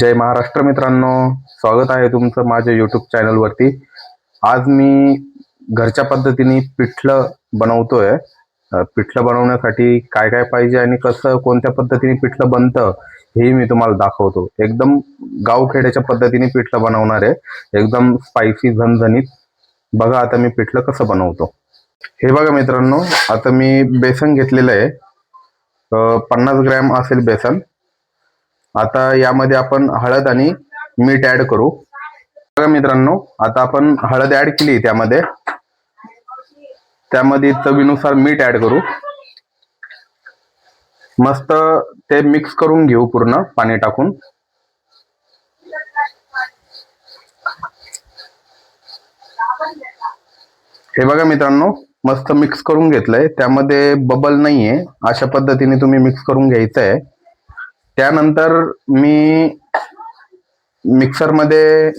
जय महाराष्ट्र मित्रांनो. स्वागत आहे तुमचं माझ्या युट्यूब चॅनलवरती आज मी घरच्या पद्धतीने पिठलं बनवतोय. पिठलं बनवण्यासाठी काय काय पाहिजे आणि कसं कोणत्या पद्धतीने पिठलं बनतं हेही मी तुम्हाला दाखवतो. एकदम गावखेड्याच्या पद्धतीने पिठलं बनवणार आहे. एकदम स्पायसी झणझणीत. बघा आता मी पिठलं कसं बनवतो. हे बघा मित्रांनो आता मी बेसन घेतलेलं आहे. पन्नास ग्रॅम असेल बेसन. आता यामध्ये आपण हळद आणि मीठ ऍड करू. बघा मित्रांनो आता आपण हळद ऍड केली त्यामध्ये. त्यामध्ये चवीनुसार मीठ ऍड करू. मस्त ते मिक्स करून घेऊ पूर्ण पाणी टाकून. हे बघा मित्रांनो मस्त मिक्स करून घेतलंय. त्यामध्ये बबल नाहीये. अशा पद्धतीने तुम्ही मिक्स करून घ्यायचं आहे त्यानंतर मी मिक्सरमध्ये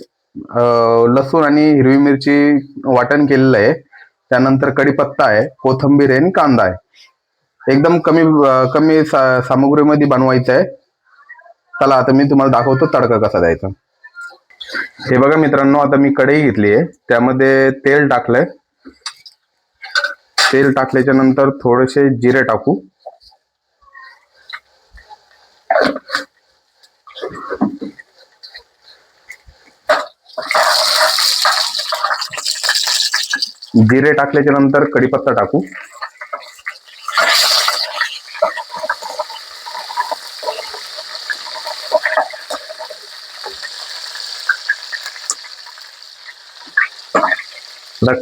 लसूण आणि हिरवी मिरची वाटण केलेलं आहे. त्यानंतर कढीपत्ता आहे कोथिंबीर आहे आणि कांदा आहे. एकदम कमी कमी सा सामुग्रीमध्ये बनवायचं आहे. चला आता मी तुम्हाला दाखवतो तडका कसा द्यायचा. हे बघा मित्रांनो आता मी कढई घेतली आहे. त्यामध्ये तेल टाकलंय. तेल टाकल्याच्या नंतर थोडेसे जिरे टाकू. जिरे टाकल्याच्या नंतर कढीपत्ता टाकू.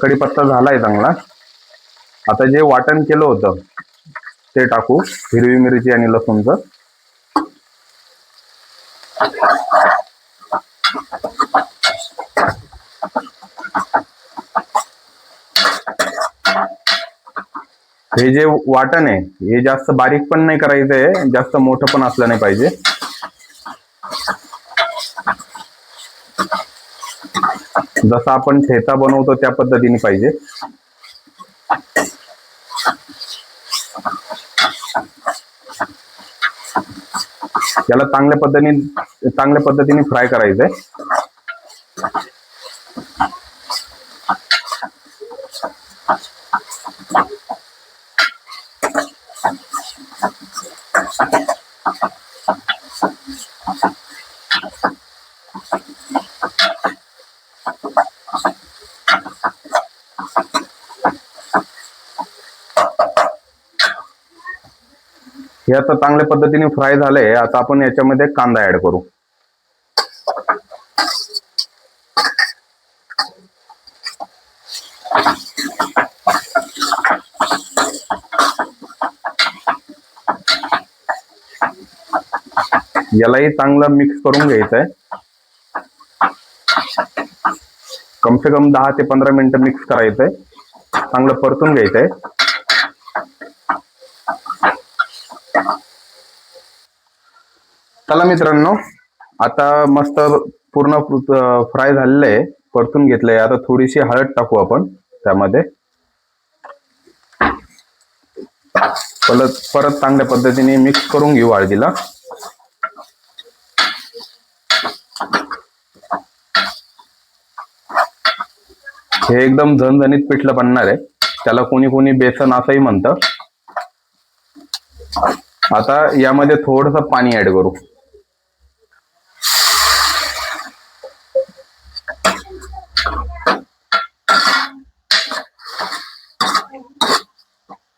कढीपत्ता झालाय चांगला. आता जे वाटण केलं होतं ते टाकू हिरवी मिरची आणि लसूणचं. हे जे वाटण आहे हे जास्त बारीक पण नाही करायचं आहे जास्त मोठं पण असलं नाही पाहिजे. जसं आपण ठेचा बनवतो त्या पद्धतीने पाहिजे. याला चांगल्या पद्धतीने चांगल्या पद्धतीने फ्राय करायचं आहे हे आता चांगल्या पद्धतीने फ्राय झालंय. आता आपण याच्यामध्ये कांदा ऍड करू. यालाही चांगलं मिक्स करून घ्यायचं आहे कम से कम दहा ते पंधरा मिनिटं मिक्स करायचंय. चांगलं परतून घ्यायचंय. चला मित्रांनो आता मस्त पूर्ण फ्राय झालेलं आहे परतून घेतलंय. आता थोडीशी हळद टाकू आपण त्यामध्ये. परत परत चांगल्या पद्धतीने मिक्स करून घेऊ हळदीला. हे एकदम झणझणीत पिठलं बनणार आहे. त्याला कोणी कोणी बेसन असंही म्हणतं. आता यामध्ये थोडस पाणी ऍड करू.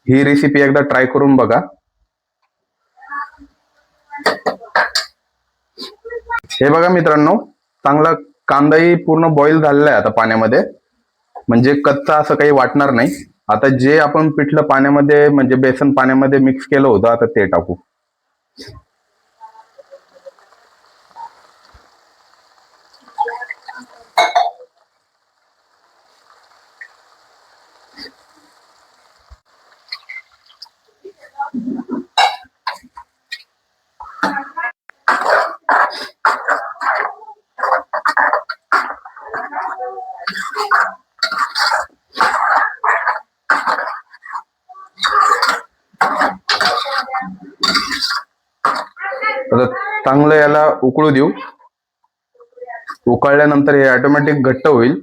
ही रेसिपी एकदा ट्राय करून बघा. हे बघा मित्रांनो चांगला कांदाही पूर्ण बॉईल झालेला आहे आता पाण्यामध्ये. म्हणजे कच्चा असं काही वाटणार नाही. आता जे आपण पिठलं पाण्यामध्ये म्हणजे बेसन पाण्यामध्ये मिक्स केलं होतं आता ते टाकू. आता चांगलं याला उकळू देऊ. उकळल्यानंतर हे ऑटोमॅटिक घट्ट होईल.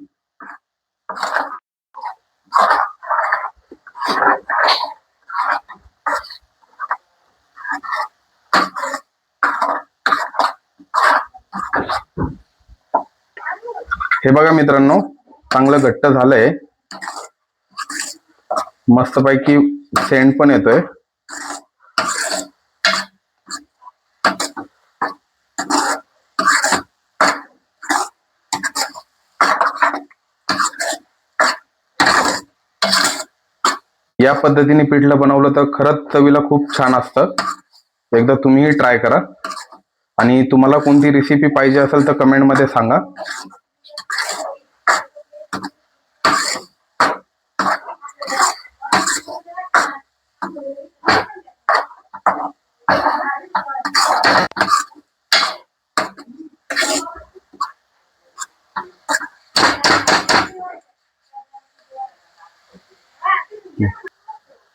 हे बघा मित्रांनो चांगलं घट्ट झालंय. मस्तपैकी सेंट पण येतोय. या पद्धतीने पिठलं बनवलं तर खरंच चवीला खूप छान असतं. एकदा तुम्हीही ट्राय करा. आणि तुम्हाला कोणती रेसिपी पाहिजे असेल तर कमेंटमध्ये सांगा.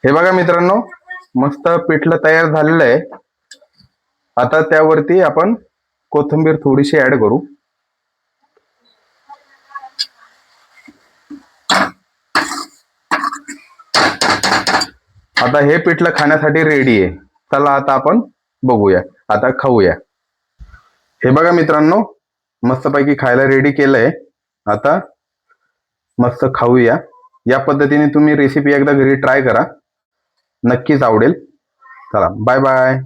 हे बघा मित्रांनो मस्त पिठलं तयार झालेलं आहे. आता त्यावरती आपण कोथिंबीर थोडीशी ऍड करू. आता हे पिठलं खाण्यासाठी रेडी आहे. चला आता आपण बघूया. आता खाऊया. हे बघा मित्रांनो मस्तपैकी खायला रेडी केलंय. आता मस्त खाऊया. या पद्धतीने तुम्ही रेसिपी एकदा घरी ट्राय करा. नक्कीच आवडेल. चला बाय बाय